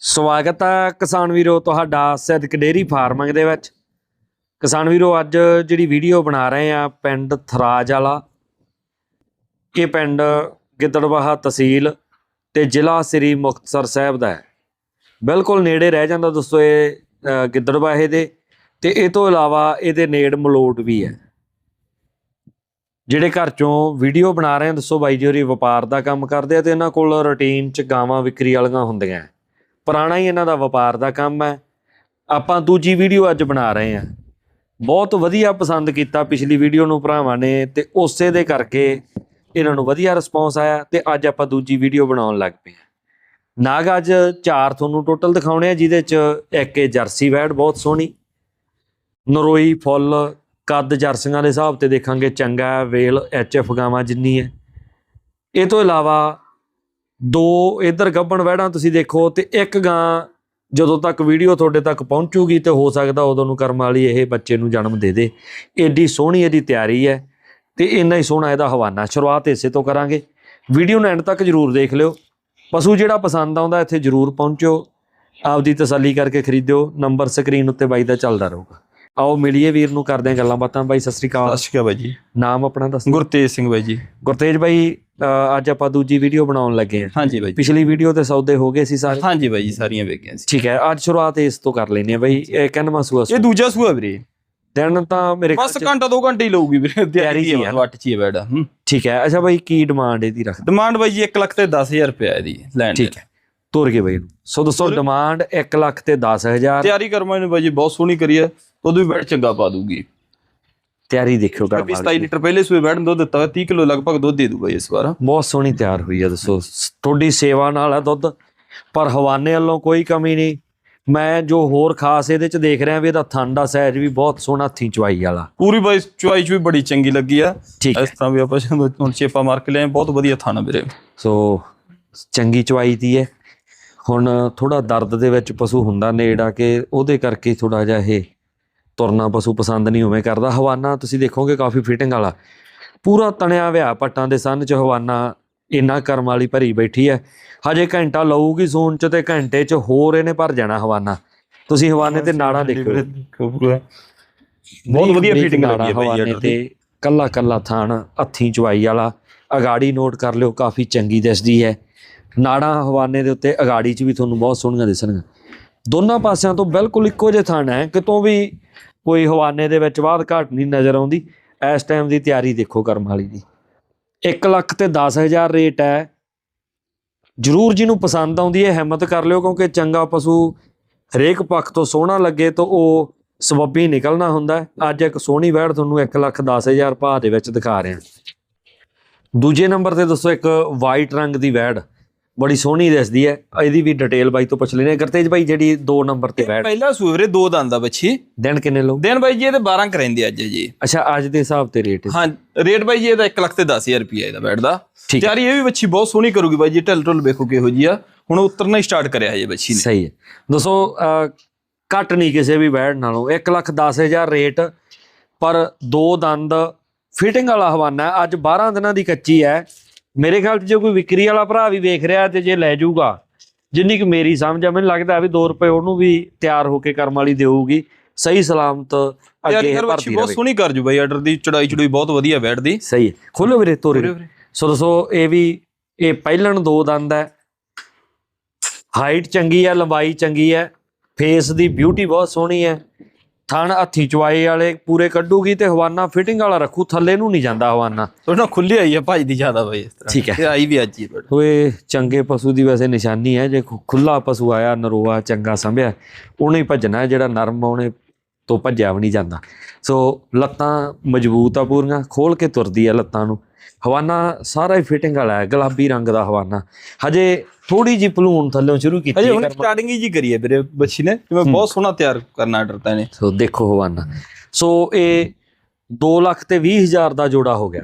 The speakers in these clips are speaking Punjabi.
ਸਵਾਗਤ ਹੈ ਕਿਸਾਨ ਵੀਰੋ ਤੁਹਾਡਾ ਸਿੱਧਕ ਡੇਰੀ ਫਾਰਮਿੰਗ ਦੇ ਵਿੱਚ। ਕਿਸਾਨ ਵੀਰੋ, ਅੱਜ ਜਿਹੜੀ ਵੀਡੀਓ ਬਣਾ ਰਹੇ ਆ ਪਿੰਡ ਥਰਾਜ ਵਾਲਾ ਇਹ ਪਿੰਡ ਗਿੱਦੜਵਾਹਾ ਤਹਿਸੀਲ ਤੇ ਜ਼ਿਲ੍ਹਾ ਸ੍ਰੀ ਮੁਕਤਸਰ ਸਾਹਿਬ ਦਾ ਹੈ। ਬਿਲਕੁਲ ਨੇੜੇ ਰਹਿ ਜਾਂਦਾ ਦੋਸਤੋ ਇਹ ਗਿੱਦੜਵਾਹੇ ਦੇ ਤੇ ਇਹ ਤੋਂ ਇਲਾਵਾ ਇਹਦੇ ਨੇੜ ਮਲੋਟ ਵੀ ਹੈ। ਜਿਹੜੇ ਘਰ ਚੋਂ ਵੀਡੀਓ ਬਣਾ ਰਹੇ ਆ, ਦੱਸੋ ਬਾਈ ਜੀ ਹੋਰੀ, ਵਪਾਰ ਦਾ ਕੰਮ ਕਰਦੇ ਆ ਤੇ ਇਹਨਾਂ ਕੋਲ ਰੁਟੀਨ ਚ ਗਾਵਾਂ ਵਿਕਰੀ ਵਾਲੀਆਂ ਹੁੰਦੀਆਂ ਪੁਰਾਣਾ ਹੀ ਇਹਨਾਂ ਦਾ ਵਪਾਰ ਦਾ ਕੰਮ ਹੈ। ਆਪਾਂ ਦੂਜੀ ਵੀਡੀਓ ਅੱਜ ਬਣਾ ਰਹੇ ਹਾਂ। ਬਹੁਤ ਵਧੀਆ ਪਸੰਦ ਕੀਤਾ ਪਿਛਲੀ ਵੀਡੀਓ ਨੂੰ ਭਰਾਵਾਂ ਨੇ ਤੇ ਉਸੇ ਦੇ ਕਰਕੇ ਇਹਨਾਂ ਨੂੰ ਵਧੀਆ ਰਿਸਪੌਂਸ ਆਇਆ ਤੇ ਅੱਜ ਆਪਾਂ ਦੂਜੀ ਵੀਡੀਓ ਬਣਾਉਣ ਲੱਗ ਪਏ ਹਾਂ। ਨਾਗ ਅੱਜ ਚਾਰ ਤੁਹਾਨੂੰ ਟੋਟਲ ਦਿਖਾਉਣੇ ਆ ਜਿਹਦੇ ਚ ਇੱਕ ਇਹ ਜਰਸੀ ਵੈੜ ਬਹੁਤ ਸੋਹਣੀ ਨਰੋਈ ਫੁੱਲ ਕੱਦ ਜਰਸੀਆਂ ਦੇ ਹਿਸਾਬ ਤੇ ਦੇਖਾਂਗੇ ਚੰਗਾ ਹੈ, ਵੇਲ ਐਚਐਫ ਗਾਵਾਂ ਜਿੰਨੀ ਹੈ। ਇਹ ਤੋਂ ਇਲਾਵਾ ਦੋ ਇਧਰ ਗੱਬਣ ਵਹਿੜਾਂ ਤੁਸੀਂ ਦੇਖੋ ਤੇ ਇੱਕ ਗਾਂ ਜਦੋਂ ਤੱਕ ਵੀਡੀਓ ਤੁਹਾਡੇ ਤੱਕ ਪਹੁੰਚੂਗੀ ਤੇ ਹੋ ਸਕਦਾ ਉਦੋਂ ਨੂੰ ਕਰਮ ਵਾਲੀ ਇਹ ਬੱਚੇ ਨੂੰ ਜਨਮ ਦੇ ਦੇ। ਏਡੀ ਸੋਹਣੀ ਇਹਦੀ ਤਿਆਰੀ ਹੈ ਤੇ ਇੰਨਾ ਹੀ ਸੋਹਣਾ ਇਹਦਾ ਹਵਾਨਾ। ਸ਼ੁਰੂਆਤ ਇਸੇ ਤੋਂ ਕਰਾਂਗੇ। ਵੀਡੀਓ ਨੂੰ ਐਂਡ ਤੱਕ ਜਰੂਰ ਦੇਖ ਲਿਓ। ਪਸ਼ੂ ਜਿਹੜਾ ਪਸੰਦ ਆਉਂਦਾ ਇੱਥੇ ਜਰੂਰ ਪਹੁੰਚੋ। ਆਪਦੀ ਤਸੱਲੀ ਕਰਕੇ ਖਰੀਦਿਓ। ਨੰਬਰ ਸਕਰੀਨ ਉੱਤੇ ਬਾਈ ਦਾ ਚੱਲਦਾ ਰਹੂਗਾ। ਆਓ ਮਿਲੀਏ ਵੀਰ ਨੂੰ ਕਰਦੇ ਗੱਲਾਂ ਬਾਤਾਂ। ਬਾਈ ਸਤਿ ਸ੍ਰੀ ਅਕਾਲ। ਸਤਿ ਸ਼੍ਰੀ ਅਕਾਲ ਬਾਈ ਜੀ। ਨਾਮ ਆਪਣਾ ਦੱਸ। ਗੁਰਤੇਜ ਸਿੰਘ ਬਾਈ ਜੀ। ਗੁਰਤੇਜ ਬਾਈ ਅੱਜ ਆਪਾਂ ਦੂਜੀ ਵੀਡੀਓ ਬਣਾਉਣ ਲੱਗੇ ਹਾਂ। ਹਾਂਜੀ ਬਾਈ ਪਿਛਲੀ ਵੀਡੀਓ ਤੇ ਸੌਦੇ ਹੋ ਗਏ ਸੀ ਸਾਰੇ? ਹਾਂਜੀ ਬਾਈ ਸਾਰੀਆਂ ਵੇਗੀਆਂ ਸੀ। ਠੀਕ ਹੈ ਅੱਜ ਸ਼ੁਰੂਆਤ ਇਸ ਤੋਂ ਕਰ ਲੈਨੇ ਆ ਬਈ। ਇਹ ਕਿੰਨਵਾਂ ਸੂਆ ਇਹ ਦੂਜਾ ਸੂਆ ਵੀਰੇ। ਦਿਨ ਤਾਂ ਮੇਰੇ ਬਸ ਘੰਟਾ 2 ਘੰਟੇ ਹੀ ਲਊਗੀ ਵੀਰੇ। ਤਿਆਰੀ ਆ। ਹੈ ਵੱਟ ਚ ਹੀ ਹੈ ਬੈੜਾ ਹੂੰ। ਠੀਕ ਹੈ ਅੱਛਾ ਬਈ ਕੀ ਡਿਮਾਂਡ ਇਹਦੀ ਰੱਖ ਡਿਮਾਂਡ ਬਾਈ ਜੀ 1 ਲੱਖ ਤੇ 10000 ਰੁਪਏ ਇਹਦੀ ਲੈਣ। ਠੀਕ ਹੈ। ਤੋਰ ਕੇ ਬਈ। ਸੋ ਦੋਸਤੋ ਡਿਮਾਂਡ 1 ਲੱਖ ਤੇ 10000 ਤਿਆਰੀ ਕਰਮਾ ਨੇ ਬਾਈ ਜੀ ਬਹੁਤ ਸੋਹਣੀ ਕਰੀ ਹੈ। ਉਦੋਂ ਵੀ ਬੈੜ ਚੰਗਾ ਪਾ ਦੂਗੀ ਤਿਆਰੀ ਦੇਖਿਓ ਕਰ 27 ਲੀਟਰ ਪਹਿਲੇ ਸੂਏ ਨੂੰ ਦੁੱਧ ਦਿੱਤਾ ਹੋਇਆ 30 ਕਿਲੋ ਲਗਭਗ ਦੁੱਧ ਦੇ ਦੂਗਾ ਇਸ ਵਾਰ। ਬਹੁਤ ਸੋਹਣੀ ਤਿਆਰ ਹੋਈ ਹੈ ਦੱਸੋ। ਤੁਹਾਡੀ ਸੇਵਾ ਨਾਲ ਹੈ ਦੁੱਧ ਪਰ ਹਵਾਨੇ ਵੱਲੋਂ ਕੋਈ ਕਮੀ ਨਹੀਂ। ਮੈਂ ਜੋ ਹੋਰ ਖਾਸ ਇਹਦੇ ਚ ਦੇਖ ਰਿਹਾ ਵੀ ਇਹਦਾ ਥਾਂਡਾ ਸਾਈਜ਼ ਵੀ ਬਹੁਤ ਸੋਹਣਾ ਹੱਥੀਂ ਚਵਾਈ ਵਾਲਾ। ਪੂਰੀ ਬਾਈ ਚੁਆਈ ਚ ਵੀ ਬੜੀ ਚੰਗੀ ਲੱਗੀ ਆ। ਇਸ ਤਰ੍ਹਾਂ ਵੀ ਆਪਾਂ ਹੁਣ ਚੇਪਾ ਮਾਰ ਕੇ ਲਿਆਏ ਬਹੁਤ ਵਧੀਆ ਥਾਣਾ ਵੀਰੇ। ਸੋ ਚੰਗੀ ਚਵਾਈ ਦੀ ਹੈ ਹੁਣ ਥੋੜਾ ਦਰਦ ਦੇ ਵਿੱਚ ਪਸ਼ੂ ਹੁੰਦਾ ਨੇੜਾ ਕਿ ਉਹਦੇ ਕਰਕੇ ਥੋੜਾ ਜਿਹਾ ਇਹ ਤੁਰਨਾ ਪਸ਼ੂ ਪਸੰਦ ਨਹੀਂ ਹੋਵੇਂ ਕਰਦਾ। ਹਵਾਨਾ ਤੁਸੀਂ ਦੇਖੋਗੇ ਕਾਫੀ ਫਿਟਿੰਗ ਵਾਲਾ। ਪੂਰਾ ਤਣਿਆ ਵਿਆ ਪੱਟਾਂ ਦੇ ਸੰਨ ਚ ਹਵਾਨਾ ਇੰਨਾ ਕਰਮ ਵਾਲੀ ਭਰੀ ਬੈਠੀ ਹੈ ਹਜੇ ਘੰਟਾ ਲਊਗੀ ਜ਼ੋਨ ਚ ਤੇ ਘੰਟੇ ਚ ਹੋਰ ਇਹਨੇ ਭਰ ਜਾਣਾ ਹਵਾਨਾ। ਤੁਸੀਂ ਹਵਾਨੇ ਤੇ ਨਾੜਾ ਦੇਖੋ। ਬਹੁਤ ਵਧੀਆ ਫਿਟਿੰਗ ਲੱਗੀ ਹੈ ਬਾਈ ਹਵਾਨੇ ਤੇ। ਕੱਲਾ ਕੱਲਾ ਥਾਣ ਹੱਥੀਂ ਚਵਾਈ ਵਾਲਾ। ਅਗਾੜੀ ਨੋਟ ਕਰ ਲਿਓ ਕਾਫੀ ਚੰਗੀ ਦਿਸਦੀ ਹੈ ਨਾੜਾਂ ਹਵਾਨੇ ਦੇ ਉੱਤੇ ਅਗਾੜੀ 'ਚ ਵੀ ਤੁਹਾਨੂੰ ਬਹੁਤ ਸੋਹਣੀਆਂ ਦਿਸਣਗੀਆਂ। ਦੋਨਾਂ ਪਾਸਿਆਂ ਤੋਂ ਬਿਲਕੁਲ ਇੱਕੋ ਜਿਹੇ ਥਾਣ ਹੈ ਕਿਤੋਂ ਵੀ ਕੋਈ ਹਵਾਨੇ ਦੇ ਵਿੱਚ ਬਾਅਦ ਘਾਟ ਨਹੀਂ ਨਜ਼ਰ ਆਉਂਦੀ। ਇਸ ਟਾਈਮ ਦੀ ਤਿਆਰੀ ਦੇਖੋ ਕਰਮ ਵਾਲੀ ਦੀ। 1 ਲੱਖ ਤੇ 10000 ਰੇਟ ਹੈ। ਜਰੂਰ ਜਿਹਨੂੰ ਪਸੰਦ ਆਉਂਦੀ ਹੈ, ਹਿੰਮਤ ਕਰ ਲਿਓ, ਕਿਉਂਕਿ ਚੰਗਾ ਪਸ਼ੂ ਹਰੇਕ ਪੱਖ ਤੋਂ ਸੋਹਣਾ ਲੱਗੇ ਤਾਂ ਉਹ ਸਬੱਬੀ ਨਿਕਲਣਾ ਹੁੰਦਾ ਅੱਜ ਇੱਕ ਸੋਹਣੀ ਵੈੜ ਤੁਹਾਨੂੰ 1 ਲੱਖ 10000 ਭਾਅ ਦੇ ਵਿੱਚ ਦਿਖਾ ਰਿਹਾ। ਦੂਜੇ ਨੰਬਰ ਤੇ ਦੱਸੋ ਇੱਕ ਵਾਈਟ ਰੰਗ ਦੀ ਵੈੜ ਬੜੀ ਸੋਹਣੀ ਦਿਸਦੀ ਹੈ। ਇਹਦੀ ਵੀ ਡਿਟੇਲ ਬਾਈ ਤੋਂ ਪੁੱਛ ਲੈਣੇ ਗੁਰਤੇਜ ਬਾਈ ਜਿਹੜੀ 2 ਨੰਬਰ ਤੇ ਵੈੜ ਪਹਿਲਾ ਸੂਏ ਵੀਰੇ ਦੋ ਦੰਦ ਦਾ ਬੱਚੀ। ਦਿਨ ਕਿੰਨੇ ਲਓ ਦਿਨ ਬਾਈ ਜੀ ਇਹਦੇ 12 ਕਰਾਂਦੇ ਅੱਜ ਜੀ। ਅੱਛਾ ਅੱਜ ਦੇ ਹਿਸਾਬ ਤੇ ਰੇਟ ਹਾਂ। ਰੇਟ ਬਾਈ ਜੀ ਇਹਦਾ 1 ਲੱਖ ਤੇ 10000 ਰੁਪਏ ਇਹਦਾ ਬੈਠਦਾ। ਤਿਆਰੀ ਇਹ ਵੀ ਬੱਚੀ ਬਹੁਤ ਸੋਹਣੀ ਕਰੂਗੀ ਬਾਈ ਜੀ ਢਲ ਢਲ ਵੇਖੋ ਕਿਹੋ ਜੀ ਆ। ਹੁਣ ਉਤਰਨਾ ਹੀ ਸਟਾਰਟ ਕਰਿਆ ਹੈ ਬੱਚੀ ਨੇ। ਸਹੀ ਹੈ। ਦੋਸਤੋ ਘੱਟ ਨਹੀਂ ਕਿਸੇ ਵੀ ਵੈੜ ਨਾਲੋਂ। 1 ਲੱਖ 10000 ਰੇਟ ਪਰ ਦੋ ਦੰਦ ਫਿਟਿੰਗ ਵਾਲਾ ਹਵਾਨਾ। ਅੱਜ 12 ਦਿਨਾਂ ਦੀ ਕੱਚੀ ਹੈ। ਮੇਰੇ ਖਿਆਲ 'ਚ ਜੇ ਕੋਈ ਵਿਕਰੀ ਵਾਲਾ ਭਰਾ ਵੀ ਵੇਖ ਰਿਹਾ ਤੇ ਜੇ ਲੈ ਜਾਊਗਾ ਜਿੰਨੀ ਕਿ ਮੇਰੀ ਸਮਝ ਆ ਮੈਨੂੰ ਲੱਗਦਾ ਵੀ 2 ਰੁਪਏ ਉਹਨੂੰ ਵੀ ਤਿਆਰ ਹੋ ਕੇ ਕਰਮ ਵਾਲੀ ਦੇਊਗੀ ਸਹੀ ਸਲਾਮਤ ਅੱਗੇ ਭਰਦੀ ਬਹੁਤ ਸੋਹਣੀ ਕਰ ਜੂ ਬਾਈ ਆਰਡਰ ਦੀ ਚੜਾਈ ਚੜੂਈ ਬਹੁਤ ਵਧੀਆ ਬੈਠਦੀ ਸਹੀ ਹੈ। ਖੋਲੋ ਵੀਰੇ ਤੋਰੇ ਸੋ ਦੋਸਤੋ ਇਹ ਵੀ ਇਹ ਪਹਿਲਣ ਦੋ ਦੰਦ ਹੈ। ਹਾਈਟ ਚੰਗੀ ਹੈ ਲੰਬਾਈ ਚੰਗੀ ਹੈ। ਫੇਸ ਦੀ ਬਿਊਟੀ ਬਹੁਤ ਸੋਹਣੀ ਹੈ। ਥਣ ਹੱਥੀ ਚਵਾਏ ਵਾਲੇ ਪੂਰੇ ਕੱਢੂਗੀ ਤੇ ਹਵਾਨਾ ਫਿਟਿੰਗ ਵਾਲਾ ਰੱਖੂ ਥੱਲੇ ਨੂੰ ਨਹੀਂ ਜਾਂਦਾ ਹਵਾਨਾ। ਥੋੜਾ ਖੁੱਲੀ ਆਈ ਹੈ ਭਾਈ ਦੀ ਜ਼ਿਆਦਾ ਬਾਈ ਇਸ ਤਰ੍ਹਾਂ। ਠੀਕ ਹੈ। ਤੇ ਆਈ ਵੀ ਅੱਜ ਹੀ ਹੋਏ ਚੰਗੇ ਪਸ਼ੂ ਦੀ ਵੈਸੇ ਨਿਸ਼ਾਨੀ ਹੈ ਜੇ ਖੁੱਲਾ ਪਸ਼ੂ ਆਇਆ ਨਰੋਆ ਚੰਗਾ ਸੰਭਿਆ ਉਹਨੇ ਹੀ ਭੱਜਣਾ ਜਿਹੜਾ ਨਰਮ ਉਹਨੇ ਤੋਂ ਭੱਜਿਆ ਵੀ ਨਹੀਂ ਜਾਂਦਾ। ਸੋ ਲੱਤਾਂ ਮਜ਼ਬੂਤ ਆ ਪੂਰੀਆਂ ਖੋਲ ਕੇ ਤੁਰਦੀ ਆ ਲੱਤਾਂ ਨੂੰ। ਹਵਾਨਾ ਸਾਰਾ ਹੀ ਫਿਟਿੰਗ ਵਾਲਾ ਹੈ ਗੁਲਾਬੀ ਰੰਗ ਦਾ ਹਵਾਨਾ। ਹਜੇ ਥੋੜੀ ਜਿਹੀ ਭਲੂਣ ਥੱਲੋਂ ਸ਼ੁਰੂ ਕੀਤੀ ਅਜੇ ਹੁਣ ਸਟਾਰਟਿੰਗ ਹੀ ਜੀ ਕਰੀ ਹੈ ਵੀਰੇ ਬੱਚੀ ਨੇ ਜਿਵੇਂ ਬਹੁਤ ਸੋਹਣਾ ਤਿਆਰ ਕਰਨਾ ਆਰਡਰ ਤਾਂ ਇਹਨੇ। ਸੋ ਦੇਖੋ ਹਵਾਨਾ। ਸੋ ਇਹ 2 ਲੱਖ ਤੇ 20 ਹਜ਼ਾਰ ਦਾ ਜੋੜਾ ਹੋ ਗਿਆ।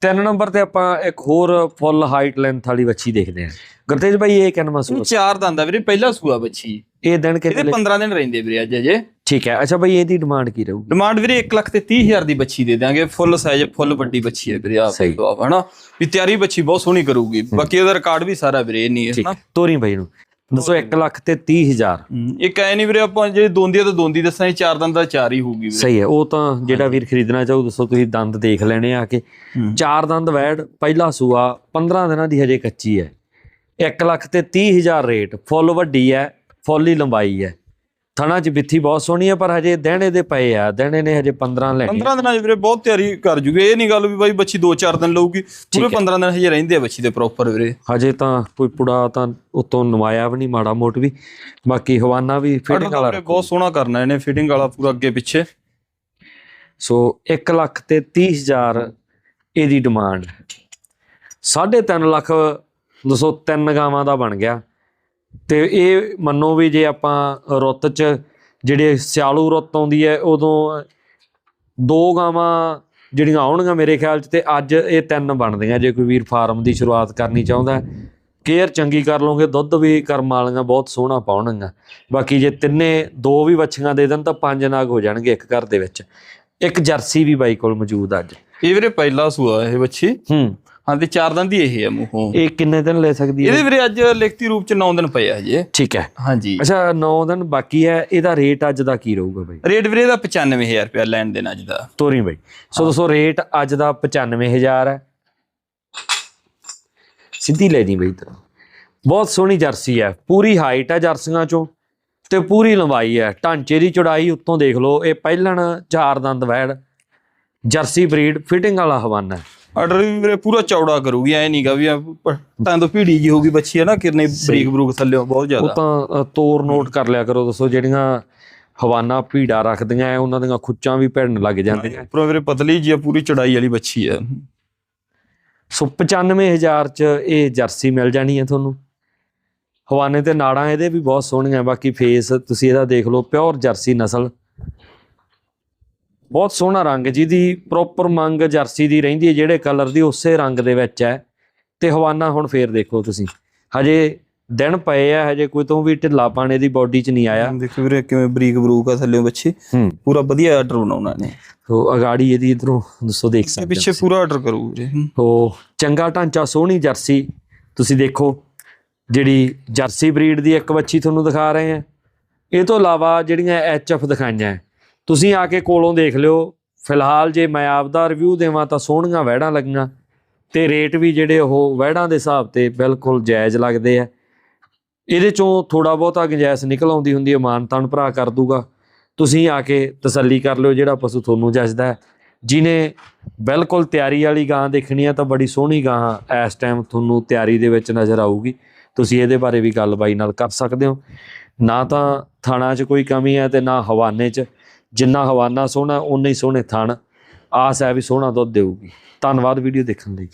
ਤਿੰਨ ਨੰਬਰ ਤੇ ਆਪਾਂ ਇੱਕ ਹੋਰ ਫੁੱਲ ਹਾਈਟ ਲੈਂਥ ਵਾਲੀ ਵੱਛੀ ਦੇਖਦੇ ਹਾਂ। ਗੁਰਤੇਜ ਭਾਈ ਇਹ ਕਿੰਨਾ ਮਸੂਸ ਚਾਰ ਦੰਦ ਆ ਵੀਰੇ ਪਹਿਲਾ ਸੂਆ ਬੱਚੀ। ਇਹ ਦਿਨ ਕਿੰਨੇ 15 ਦਿਨ ਰਹਿੰਦੇ ਵੀਰੇ ਅੱਜ ਅਜੇ। ਠੀਕ ਹੈ। ਅੱਛਾ ਭਾਈ ਇਹਦੀ ਡਿਮਾਂਡ ਕੀ ਰਹੂਗੀ? ਡਿਮਾਂਡ ਵੀਰੇ 1 ਲੱਖ ਤੇ 30 ਹਜ਼ਾਰ ਦੀ ਬੱਚੀ ਦੇ ਦਿਆਂਗੇ। ਫੁੱਲ ਸਾਈਜ਼ ਫੁੱਲ ਵੱਡੀ ਬੱਚੀ ਹੈ ਵੀਰੇ ਆਪ ਸਹੀ। ਹਨਾ? ਵੀ ਤਿਆਰੀ ਬੱਚੀ ਬਹੁਤ ਸੋਹਣੀ ਕਰੂਗੀ। ਬਾਕੀ ਇਹਦਾ ਰਿਕਾਰਡ ਵੀ ਸਾਰਾ ਵੀਰੇ ਨਹੀਂ ਹੈ ਹਨਾ? ਤੋਰੀ ਭਾਈ ਨੂੰ। ਦੱਸੋ 1 ਲੱਖ ਤੇ 30 ਹਜ਼ਾਰ। ਹੂੰ, ਇੱਕ ਐ ਨਹੀਂ ਵੀਰੇ ਆਪਾਂ ਜੇ ਦੋਂਦੀ ਤਾਂ ਦੋਂਦੀ ਦੱਸਾਂ ਇਹ ਚਾਰ ਦੰਦ ਦਾ ਚਾਰ ਹੀ ਹੋਊਗੀ ਵੀਰੇ। ਸਹੀ ਹੈ ਉਹ ਤਾਂ ਜਿਹੜਾ ਵੀਰ ਖਰੀਦਣਾ ਚਾਹੂ ਦੱਸੋ ਤੁਸੀਂ ਦੰਦ ਦੇਖ ਲੈਣੇ ਆ ਕੇ। ਚਾਰ ਦੰਦ ਵੈੜ ਪਹਿਲਾ ਸੂਆ 15 ਦਿਨਾਂ ਦੀ ਹਜੇ ਕੱਚੀ ਹੈ। 1 ਲੱਖ ਤੇ 30 ਹਜ਼ਾਰ ਰੇਟ ਫੁੱਲ ਵੱਡੀ ਹੈ ਫੁੱਲ ਹੀ ਲੰਬਾਈ ਹੈ। ਥਣਾ ਚ ਬਿੱਥੀ ਬਹੁਤ ਸੋਹਣੀ ਹੈ ਪਰ ਹਜੇ ਦਹਿਣੇ ਦੇ ਪਏ ਆ ਦਹਿਣੇ ਨੇ ਹਜੇ 15 ਲੈਣੇ 15 ਦਿਨਾਂ 'ਚ ਵੀਰੇ ਬਹੁਤ ਤਿਆਰੀ ਕਰ ਜੂਗੇ। ਇਹ ਨਹੀਂ ਗੱਲ ਵੀ ਬਾਈ ਬੱਚੀ 2-4 ਦਿਨ ਲਊਗੀ ਪੂਰੇ 15 ਦਿਨ ਹਜੇ ਰਹਿੰਦੇ ਆ ਬੱਚੀ ਦੇ ਪ੍ਰੋਪਰ ਵੀਰੇ। ਹਜੇ ਤਾਂ ਕੋਈ ਪੁੜਾ ਤਾਂ ਉਤੋਂ ਨਵਾਇਆ ਵੀ ਨਹੀਂ ਮਾੜਾ ਮੋਟ ਵੀ। ਬਾਕੀ ਹਵਾਨਾ ਵੀ ਫਿਟਿੰਗ ਵਾਲਾ ਬਹੁਤ ਸੋਹਣਾ ਕਰਨਾ ਇਹਨੇ ਫਿਟਿੰਗ ਵਾਲਾ ਪੂਰਾ ਅੱਗੇ ਪਿੱਛੇ। ਸੋ 1 ਲੱਖ ਤੇ 30 ਹਜ਼ਾਰ ਇਹਦੀ ਡਿਮਾਂਡ 3.5 ਲੱਖ ਦੱਸੋ ਤਿੰਨ ਗਾਵਾਂ ਦਾ ਬਣ ਗਿਆ। ਤੇ ਇਹ ਮੰਨੋ ਵੀ ਜੇ ਆਪਾਂ ਰੁੱਤ ਚ ਜਿਹੜੇ ਸਿਆਲੂ ਰੁੱਤ ਆਉਂਦੀ ਹੈ ਉਦੋਂ ਦੋ ਗਾਵਾਂ ਜਿਹੜੀਆਂ ਆਉਣਗੀਆਂ ਮੇਰੇ ਖਿਆਲ ਚ ਤੇ ਅੱਜ ਇਹ ਤਿੰਨ ਬਣਦੀਆਂ ਜੇ ਕੋਈ ਵੀਰ ਫਾਰਮ ਦੀ ਸ਼ੁਰੂਆਤ ਕਰਨੀ ਚਾਹੁੰਦਾ ਕੇਅਰ ਚੰਗੀ ਕਰ ਲਓਗੇ ਦੁੱਧ ਵੀ ਕਰਮ ਵਾਲੀਆਂ ਬਹੁਤ ਸੋਹਣਾ ਪਾਉਣਗੀਆਂ ਬਾਕੀ ਜੇ ਤਿੰਨੇ ਦੋ ਵੀ ਵੱਛੀਆਂ ਦੇ ਦੇਣ ਤਾਂ ਪੰਜ ਨਾਗ ਹੋ ਜਾਣਗੇ ਇੱਕ ਘਰ ਦੇ ਵਿੱਚ ਇੱਕ ਜਰਸੀ ਵੀ ਬਾਈ ਕੋਲ ਮੌਜੂਦ ਅੱਜ। ਇਹ ਵੀਰੇ ਪਹਿਲਾ ਸੂਆ ਇਹ ਬੱਚੀ ਹੂੰ। ਹਾਂ ਤੇ ਚਾਰ ਦੰਦ ਹੀ ਇਹ ਆ ਮੂੰਹੋਂ। ਇਹ ਕਿੰਨੇ ਦਿਨ ਲੈ ਸਕਦੀ ਹੈ? ਇਹਦੇ ਵੀਰੇ ਅੱਜ ਲਿਖਤੀ ਰੂਪ ਚ 9 ਦਿਨ ਪਏ ਆ ਹਜੇ। ਠੀਕ ਹੈ। ਹਾਂਜੀ। ਅੱਛਾ 9 ਦਿਨ ਬਾਕੀ ਹੈ ਇਹਦਾ ਰੇਟ ਅੱਜ ਦਾ ਕੀ ਰਹੂਗਾ ਬਾਈ? ਰੇਟ ਵੀਰੇ ਦਾ 95000 ਰੁਪਇਆ ਲੈਣ ਦੇਣ ਅੱਜ ਦਾ। ਤੋਰੀ ਬਾਈ। ਸੋ ਦੋਸਤੋ ਰੇਟ ਅੱਜ ਦਾ 95000 ਹੈ। ਸਿੱਧੀ ਲੈ ਦੀ ਬਾਈ ਤਾਂ। ਬਹੁਤ ਸੋਹਣੀ ਜਰਸੀ ਹੈ। ਪੂਰੀ ਹਾਈਟ ਹੈ ਜਰਸੀਆਂ ਚੋਂ ਤੇ ਪੂਰੀ ਲੰਬਾਈ ਹੈ। ਢਾਂਚੇ ਦੀ ਚੌੜਾਈ ਉੱਤੋਂ ਦੇਖ ਲਓ ਇਹ ਪਹਿਲਣ ਚਾਰ ਦੰਦ ਵੈੜ। ਜਰਸੀ ਬਰੀਡ ਫਿਟਿੰਗ ਵਾਲਾ ਹਵਾਨਾ ਹੈ। ਆਰਡਰ ਵੀ ਵੀਰੇ ਪੂਰਾ ਚੌੜਾ ਕਰੂਗੀ ਐ ਨਹੀਂਗਾ ਵੀ ਤਾਂ ਤੋਂ ਭੀੜੀ ਜੀ ਹੋਊਗੀ ਬੱਚੀ ਹੈ ਨਾ ਕਿਰਨੇ ਬਰੀਕ ਬਰੂਕ ਥੱਲੇ ਬਹੁਤ ਉਹ ਜ਼ਿਆਦਾ ਤਾਂ ਅ, ਤੋਰ ਨੋਟ ਕਰ ਲਿਆ ਕਰੋ ਦੱਸੋ ਜਿਹੜੀਆਂ ਹਵਾਨਾ ਭੀੜਾ ਰੱਖਦੀਆਂ ਐ ਉਹਨਾਂ ਦੀਆਂ ਖੁੱਚਾਂ ਵੀ ਭਿੜਨ ਲੱਗ ਜਾਂਦੀਆਂ। ਉੱਪਰੋਂ ਵੀਰੇ ਪਤਲੀ ਜੀ ਪੂਰੀ ਚੜਾਈ ਵਾਲੀ ਬੱਚੀ ਆ। ਸੋ 95000 ਚ ਇਹ ਜਰਸੀ ਮਿਲ ਜਾਣੀ ਹੈ ਤੁਹਾਨੂੰ। ਹਵਾਨੇ ਤੇ ਨਾੜਾਂ ਇਹਦੇ ਵੀ ਬਹੁਤ ਸੋਹਣੀਆਂ ਬਾਕੀ ਫੇਸ ਤੁਸੀਂ ਇਹਦਾ ਦੇਖ ਲਓ ਪਿਓਰ ਜਰਸੀ ਨਸਲ। ਬਹੁਤ ਸੋਹਣਾ ਰੰਗ ਜਿਹਦੀ ਪ੍ਰੋਪਰ ਮੰਗ ਜਰਸੀ ਦੀ ਰਹਿੰਦੀ ਹੈ ਜਿਹੜੇ ਕਲਰ ਦੀ ਉਸੇ ਰੰਗ ਦੇ ਵਿੱਚ ਹੈ। ਤੇ ਹਵਾਨਾ ਹੁਣ ਫੇਰ ਦੇਖੋ ਤੁਸੀਂ। ਹਜੇ ਦਿਨ ਪਏ ਆ ਹਜੇ ਕੋਈ ਤੋਂ ਵੀ ਢਿੱਲਾ ਪਾਣੇ ਦੀ ਬਾਡੀ 'ਚ ਨਹੀਂ ਆਇਆ। ਦੇਖੋ ਵੀਰੇ ਕਿਵੇਂ ਬਰੀਕ ਬਰੂਕ ਆ ਥੱਲੇ ਬੱਚੀ ਪੂਰਾ ਵਧੀਆ ਆਰਡਰ ਬਣਾਉਣਾ ਨੇ। ਸੋ ਅਗਾੜੀ ਇਹਦੀ ਇਧਰੋਂ ਦੱਸੋ ਦੇਖ ਸਕਦੇ ਪਿੱਛੇ ਪੂਰਾ ਆਰਡਰ ਕਰੂ ਵੀਰੇ। ਹੋ। ਚੰਗਾ ਢਾਂਚਾ ਸੋਹਣੀ ਜਰਸੀ। ਤੁਸੀਂ ਦੇਖੋ ਜਿਹੜੀ ਜਰਸੀ ਬਰੀਡ ਦੀ ਇੱਕ ਬੱਚੀ ਤੁਹਾਨੂੰ ਦਿਖਾ ਰਹੇ ਆ। ਇਹ ਤੋਂ ਇਲਾਵਾ ਜਿਹੜੀਆਂ ਐਚਐਫ ਦਿਖਾਈਆਂ ਹੈ, ਤੁਸੀਂ ਆ ਕੇ ਕੋਲੋਂ ਦੇਖ ਲਿਓ। ਫਿਲਹਾਲ ਜੇ ਮੈਂ ਆਪਦਾ ਰਿਵਿਊ ਦੇਵਾਂ ਤਾਂ ਸੋਹਣੀਆਂ ਵਹਿੜਾਂ ਲੱਗੀਆਂ। ਤੇ ਰੇਟ ਵੀ ਜਿਹੜੇ ਉਹ ਵਹਿੜਾਂ ਦੇ ਹਿਸਾਬ ਤੇ ਬਿਲਕੁਲ ਜਾਇਜ਼ ਲੱਗਦੇ ਆ। ਇਹਦੇ ਚੋਂ ਥੋੜਾ ਬਹੁਤਾ ਗੁੰਜਾਇਸ਼ ਨਿਕਲ ਆਉਂਦੀ ਹੁੰਦੀ ਹੈ ਮਾਨਤਾਨ ਭਰਾ ਕਰ ਦੂਗਾ। ਤੁਸੀਂ ਆ ਕੇ ਤਸੱਲੀ ਕਰ ਲਿਓ, ਜਿਹੜਾ ਪਸ਼ੂ ਤੁਹਾਨੂੰ ਜੱਜਦਾ ਹੈ। ਜਿਨੇ ਬਿਲਕੁਲ ਤਿਆਰੀ ਵਾਲੀ ਗਾਂ ਦੇਖਣੀ ਆ ਤਾਂ ਬੜੀ ਸੋਹਣੀ ਗਾਂ ਇਸ ਟਾਈਮ ਤੁਹਾਨੂੰ ਤਿਆਰੀ ਦੇ ਵਿੱਚ ਨਜ਼ਰ ਆਊਗੀ। ਤੁਸੀਂ ਇਹਦੇ ਬਾਰੇ ਵੀ ਗੱਲ ਬਾਈ ਨਾਲ ਕਰ ਸਕਦੇ ਹੋ। ਨਾ ਤਾਂ ਥਾਣਾ 'ਚ ਕੋਈ ਕਮੀ ਹੈ ਤੇ ਨਾ ਹਵਾਨੇ 'ਚ। ਜਿੰਨਾ ਹਵਾਨਾ ਸੋਹਣਾ ਉਨੇ ਹੀ ਸੋਹਣੇ ਥਣ। ਆਸ ਹੈ ਵੀ ਸੋਹਣਾ ਦੁੱਧ ਦੇਊਗੀ। ਧੰਨਵਾਦ, ਵੀਡੀਓ ਦੇਖਣ ਲਈ।